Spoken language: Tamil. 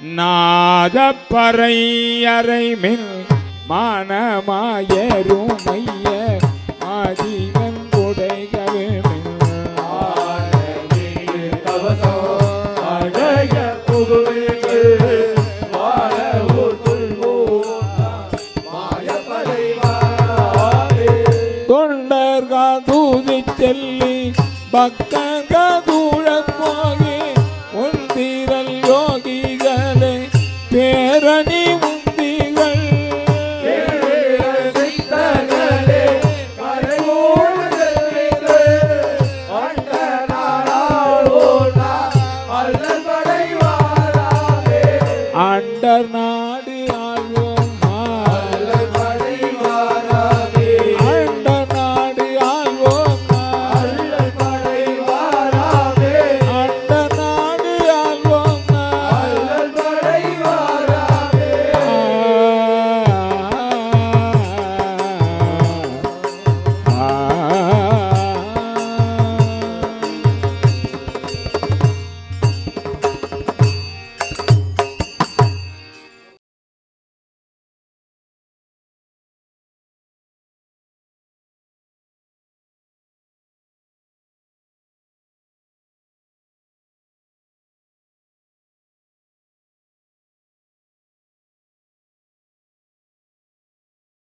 நாதப்பறை அறை மின் மானமாயரும் மைய ஆதிவன் கொடைகள் தொண்டர்கள் தூதி செல்லி பக்தர்கள் under